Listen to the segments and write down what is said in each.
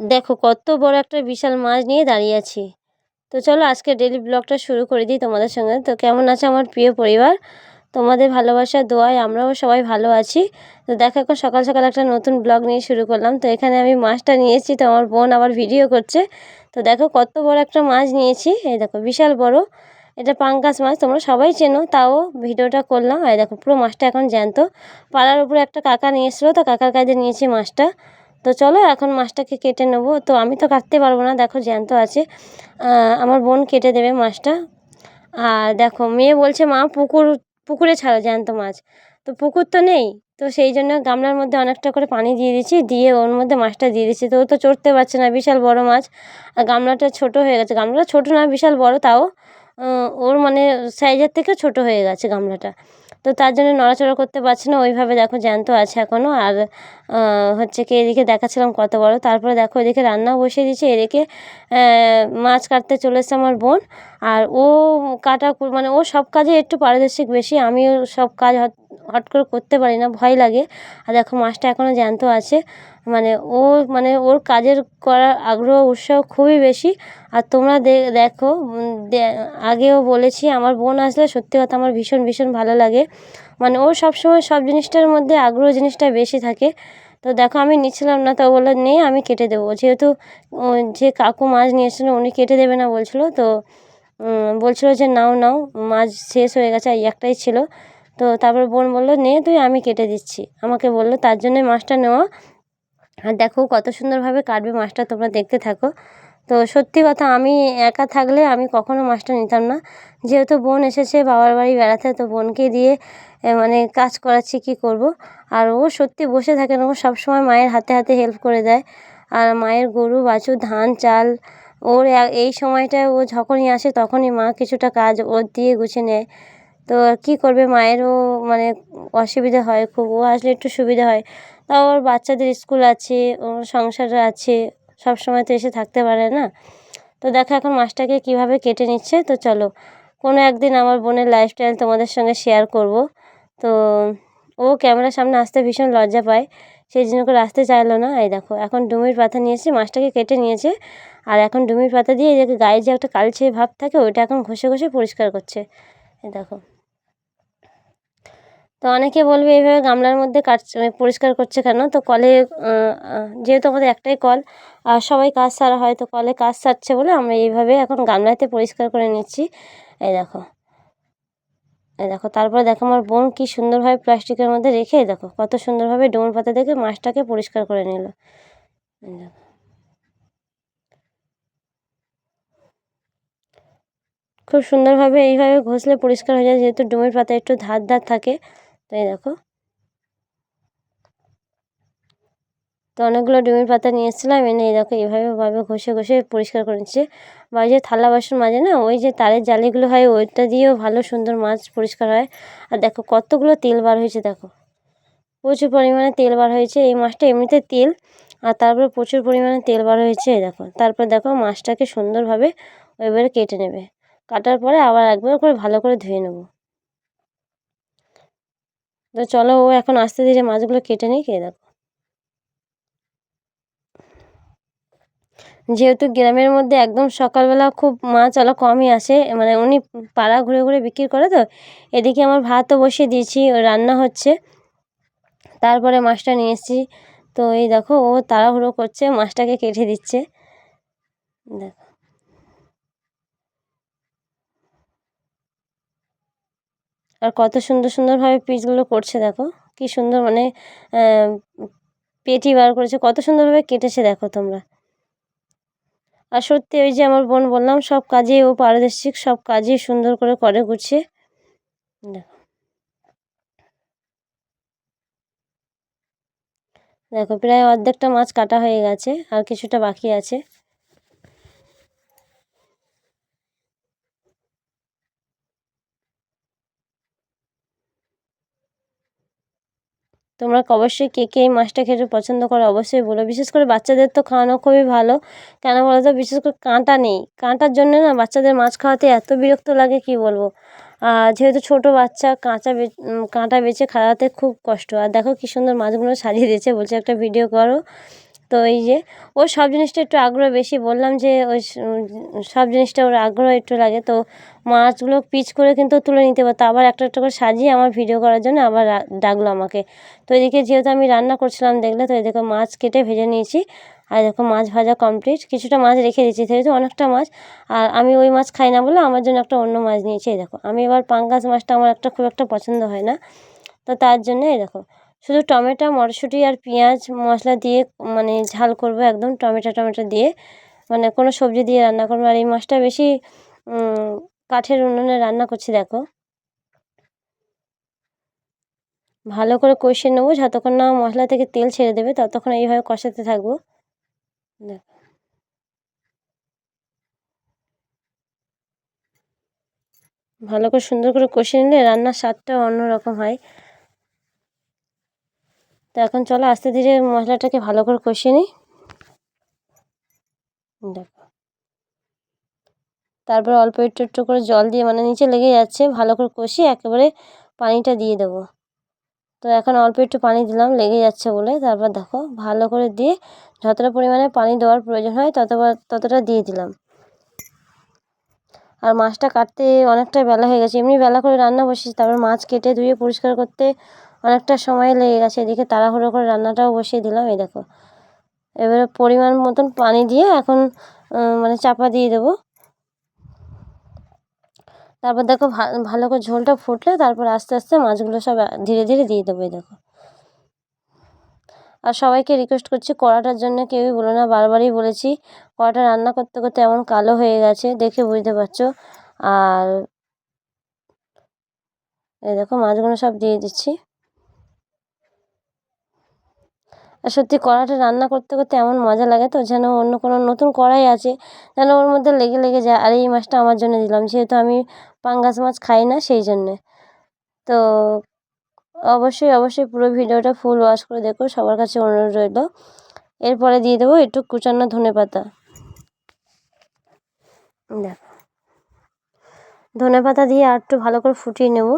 দেখো কত বড় একটা বিশাল মাছ নিয়ে দাঁড়িয়ে আছি। তো চলো আজকে ডেলি ব্লগটা শুরু করে দিই তোমাদের সঙ্গে। তো কেমন আছে আমার প্রিয় পরিবার? তোমাদের ভালোবাসা, দোয়ায় আমরাও সবাই ভালো আছি। তো দেখো এখন সকাল সকাল একটা নতুন ব্লগ নিয়ে শুরু করলাম। তো এখানে আমি মাছটা নিয়েছি তো আমার বোন আবার ভিডিও করছে। তো দেখো কত বড় একটা মাছ নিয়েছি। এই দেখো বিশাল বড়। এটা পাঙ্কাস মাছ, তোমরা সবাই চেনো, তাও ভিডিওটা করলাম। এই দেখো পুরো মাছটা এখন জ্যান্ত। পাড়ার উপরে একটা কাকা নিয়ে এসেছিল, তো কাকার কাজে নিয়েছি মাছটা। তো চলো এখন মাছটাকে কেটে নেব। তো আমি তো কাটতে পারব না, দেখো জ্যান্ত আছে। আমার বোন কেটে দেবে মাছটা। আর দেখো, মেয়ে বলছে, মা, পুকুর, পুকুরে ছাড়ো জ্যান্ত মাছ। তো পুকুর তো নেই, তো সেই জন্য গামলার মধ্যে অনেকটা করে পানি দিয়ে দিচ্ছি, দিয়ে ওর মধ্যে মাছটা দিয়ে দিচ্ছি। তো ও তো চড়তে পারছে না, বিশাল বড় মাছ। আর গামলাটা ছোট হয়ে গেছে। গামলাটা ছোট না, বিশাল বড়, তাও ওর মানে সাইজের থেকে ছোট হয়ে গেছে গামলাটা। তো তার জন্য নড়াচড়া করতে পারছে না। ওইভাবে দেখো জ্যান্ত আছে এখনও আর হচ্ছে কি এদিকে দেখাচ্ছিলাম কত বড়। তারপরে দেখো এদিকে রান্নাও বসিয়ে দিয়েছে। এদিকে মাছ কাটতে চলে আমার বোন। আর ও কাটা মানে ও সব কাজে একটু পারদর্শিক বেশি। আমিও সব কাজ হট করে করতে পারি না, ভয় লাগে। আর দেখো মাছটা এখনও জ্যান্ত আছে। মানে ও মানে ওর কাজের করার আগ্রহ, উৎসাহ খুবই বেশি। আর তোমরা দেখো আগেও বলেছি, আমার বোন আসলে সত্যি কথা আমার ভীষণ ভীষণ ভালো লাগে। মানে ও সবসময় সব জিনিসটার মধ্যে আগ্রহ জিনিসটা বেশি থাকে। তো দেখো আমি নিচ্ছিলাম না, তো বলল নেই আমি কেটে দেবো। যেহেতু যে কাকু মাছ নিয়েছিলো, উনি কেটে দেবে না বলছিলো। তো বলছিলো যে, নাও নাও, মাছ শেষ হয়ে গেছে। একটাই ছিল। তো তারপর বোন বলল, নে তুই, আমি কেটে দিচ্ছি। আমাকে বলল, তার জন্যই মাছটা নেওয়া। আর দেখো কত সুন্দরভাবে কাটবে মাছটা, তোমরা দেখতে থাকো। তো সত্যি কথা, আমি একা থাকলে আমি কখনো মাছটা নিতাম না। যেহেতু বোন এসেছে, বাবার বাড়ি বেড়াতে, তো বোনকে দিয়ে মানে কাজ করাচ্ছি, কি করব? আর ও সত্যি বসে থাকে না, ও সবসময় মায়ের হাতে হাতে হেল্প করে দেয়। আর মায়ের গরু, বাছুর, ধান, চাল, ওর এই সময়টায় ও যখনই আসে, তখনই মা কিছুটা কাজ ওর দিয়ে গুছিয়ে নেয়। তো কী করবে মায়েরও মানে অসুবিধা হয়, খুব ও আসলে একটু সুবিধা হয়। তাও ওর বাচ্চাদের স্কুল আছে, ওর সংসার আছে, সব সময় তো এসে থাকতে পারে না। তো দেখো এখন মাছটাকে কীভাবে কেটে নিচ্ছে, তো চলো। কোনো একদিন আমার বোনের লাইফস্টাইল তোমাদের সঙ্গে শেয়ার করব। তো ও ক্যামেরার সামনে আসতে ভীষণ লজ্জা পায়। সেই জন্য করে আসতে চাইলো না। এই দেখো, এখন ডুমির পাতা নিয়েছে মাছটাকে কেটে নিয়েছে। আর এখন ডুমির পাতা দিয়ে যে গায়ে যে একটা কালচে ভাব থাকে, ওইটা এখন ঘষে ঘষে পরিষ্কার করছে। এই দেখো। তো অনেকে বলবে এইভাবে গামলার মধ্যে কাটছে পরিষ্কার করছে কেন? তো কলে যেহেতু আমাদের একটাই কল, আর সবাই কাজ সারা হয়, তো কলে কাজ সারছে বলে আমরা এইভাবে এখন গামলাতে পরিষ্কার করে নিচ্ছি। এই দেখো। এই দেখো, তারপরে দেখো আমার বোন কী সুন্দরভাবে প্লাস্টিকের মধ্যে রেখে দেখো, কত সুন্দরভাবে ডোমর পাতা দেখে মাছটাকে পরিষ্কার করে নিল। খুব সুন্দরভাবে এইভাবে ঘষলে পরিষ্কার হয়ে যায়, যেহেতু ডোমের পাতা একটু ধার ধার থাকে। তাই দেখো। তো অনেকগুলো ডিমের পাতা নিয়ে এসেছিলাম, এনে এই দেখো এইভাবে ভাবে ঘষে ঘষে পরিষ্কার করে নিচ্ছে। বা যে থালা বাসন মাঝে না, ওই যে তারের জালিগুলো হয়, ওইটা দিয়েও ভালো সুন্দর মাছ পরিষ্কার হয়। আর দেখো কতগুলো তেল বার হয়েছে দেখো। প্রচুর পরিমাণে তেল বার হয়েছে, এই মাছটা এমনিতে তেল, আর তারপরে প্রচুর পরিমাণে তেল বার হয়েছে দেখো। তারপর দেখো মাছটাকে সুন্দরভাবে ওইবারে কেটে নেবে। কাটার পরে আবার একবার করে ভালো করে ধুয়ে নেব। তো চলো ও এখন আস্তে ধীরে মাছগুলো কেটে নিই খেয়ে দেখো। যেহেতু গ্রামের মধ্যে একদম সকালবেলা খুব মাছ আলো কমই আসে মানে উনি পাড়া ঘুরে ঘুরে বিক্রি করে তো, এদিকে আমার ভাতও বসিয়ে দিয়েছি রান্না হচ্ছে। তারপরে মাছটা নিয়ে এসেছি। তো এই দেখো ও তাড়াহুড়ো করছে, মাছটাকে কেটে দিচ্ছে। দেখো। আর কত সুন্দর সুন্দরভাবে পিসগুলো করছে দেখো। কি সুন্দর মানে পেটি বার করেছে, কত সুন্দরভাবে কেটেছে দেখো তোমরা। আর সত্যি ওই যে আমার বোন বললাম, সব কাজে ও পারদর্শিক সব কাজই সুন্দর করে করে গুছিয়ে। দেখো। দেখো, প্রায় অর্ধেকটা মাছ কাটা হয়ে গেছে, আর কিছুটা বাকি আছে। তোমরা অবশ্যই কে কে এই মাছটা খেতে পছন্দ করো? অবশ্যই বলো। বিশেষ করে বাচ্চাদের তো খাওয়ানো খুবই ভালো। কেন বলো তো? বিশেষ করে কাঁটা নেই। কাঁটার জন্য না বাচ্চাদের মাছ খাওয়াতে এত বিরক্ত লাগে, কি বলব? যেহেতু ছোট বাচ্চা, কাঁচা কাঁটা বেছে খাওয়াতে খুব কষ্ট। আর দেখো কি সুন্দর মাছগুলো সাজিয়ে দিয়েছে বলছে একটা ভিডিও করো। তো এই যে, ও সব জিনিসটা একটু আগ্রহ বেশি। বললাম যে, ওই সব জিনিসটা ওর আগ্রহ একটু লাগে। তো মাছগুলো পিচ করে কিন্তু তুলে নিতে পারতো। আবার একটা একটা করে সাজিয়ে আমার ভিডিও করার জন্য আবার ডাকলো আমাকে। তো এদিকে যেহেতু আমি রান্না করছিলাম দেখলে, তো এদিকে মাছ কেটে ভেজে নিয়েছি। আর দেখো মাছ ভাজা কমপ্লিট কিছুটা মাছ রেখে দিয়েছি, যেহেতু অনেকটা মাছ। আর আমি ওই মাছ খাই না বলে আমার জন্য একটা অন্য মাছ নিয়েছি, এই দেখো। আমি এবার পাঙ্গাস মাছটা আমার একটা খুব একটা পছন্দ হয় না। তো তার জন্য, এই দেখো শুধু টমেটো, মটরশুঁটি আর পেঁয়াজ মশলা দিয়ে মানে ঝাল করব একদম টমেটো টমেটো দিয়ে। মানে কোনো সবজি দিয়ে রান্না করব। আর এই মাছটা বেশি কাঠের উনুনে রান্না করছি, দেখো। ভালো করে কষিয়ে নেব, যতক্ষণ না মশলা থেকে তেল ছেড়ে দেবে, ততক্ষণ এইভাবে কষাতে থাকব। দেখো। ভালো করে সুন্দর করে কষিয়ে নিলে রান্নার স্বাদটা অন্যরকম হয়। তো এখন চলো আস্তে ধীরে মশলাটাকে ভালো করে কষিয়ে নিই। দেখো। তারপর অল্প একটু একটু করে জল দিয়ে মানে নিচে লেগে যাচ্ছে, ভালো করে কষিয়ে একেবারে পানিটা দিয়ে দেবো। তো এখন অল্প একটু পানি দিলাম, লেগে যাচ্ছে বলে। তারপর দেখো, ভালো করে দিয়ে যতটা পরিমাণে পানি দেওয়ার প্রয়োজন হয় ততবার ততটা দিয়ে দিলাম। আর মাছটা কাটতে অনেকটা বেলা হয়ে গেছে। এমনি বেলা করে রান্না বসিয়েছি তারপর মাছ কেটে ধুয়ে পরিষ্কার করতে অনেকটা সময় লেগে গেছে। এদিকে তাড়াহুড়ো করে রান্নাটাও বসিয়ে দিলাম, এই দেখো। এবারে পরিমাণ মতন পানি দিয়ে এখন মানে চাপা দিয়ে দেবো। তারপর দেখো ভালো করে ঝোলটা ফুটলে তারপর আস্তে আস্তে মাছগুলো সব ধীরে ধীরে দিয়ে দেবো, এই দেখো। আর সবাইকে রিকোয়েস্ট করছি, কড়াটার জন্য কেউই বলো না, বারবারই বলেছি, কড়াটা রান্না করতে করতে এমন কালো হয়ে গেছে, দেখে বুঝতে পারছ। আর, এই দেখো মাছগুলো সব দিয়ে দিচ্ছি। আর সত্যি কড়াটা রান্না করতে করতে এমন মজা লাগে তো, যেন অন্য কোনো নতুন কড়াই আছে, যেন ওর মধ্যে লেগে লেগে যায়। আর এই মাছটা আমার জন্য দিলাম, যেহেতু আমি পাঙ্গাস মাছ খাই না সেই জন্যে। তো অবশ্যই অবশ্যই পুরো ভিডিওটা ফুল ওয়াশ করে দেখো, সবার কাছে অনুরোধ রইল। এরপরে দিয়ে দেবো একটু কুচানো ধনে পাতা। দেখো। ধনে পাতা দিয়ে আর একটু ভালো করে ফুটিয়ে নেব।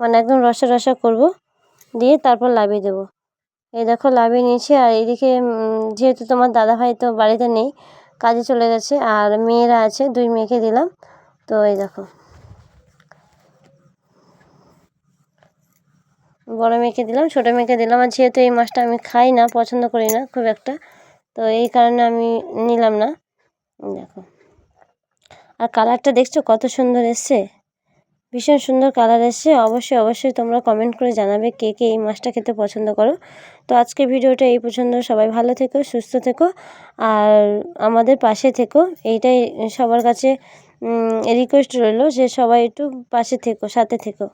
মানে একদম রসা রসা করব। দিয়ে তারপর লাভিয়ে দেবো। এই দেখো লাভিয়ে নিয়েছি আর এইদিকে উম, যেহেতু তোমার দাদা ভাই তো বাড়িতে নেই কাজে চলে গেছে আর মেয়েরা আছে দুই মেয়েকে দিলাম। তো এই দেখো। বড় মেয়েকে দিলাম ছোটো মেয়েকে দিলাম আর যেহেতু এই মাছটা আমি খাই না পছন্দ করি না খুব একটা তো এই কারণে আমি নিলাম না। দেখো। আর কালারটা দেখছ কত সুন্দর এসছে? ভীষণ সুন্দর কালার এসছে। অবশ্যই অবশ্যই তোমরা কমেন্ট করে জানাবে কে কে এই মাছটা খেতে পছন্দ করো। তো আজকে ভিডিওটা এই পছন্দ সবাই ভালো থেকো, সুস্থ থেকো আর আমাদের পাশে থেকো। এইটাই সবার কাছে রিকোয়েস্ট রইল যে সবাই একটু পাশে থেকো, সাথে থেকো।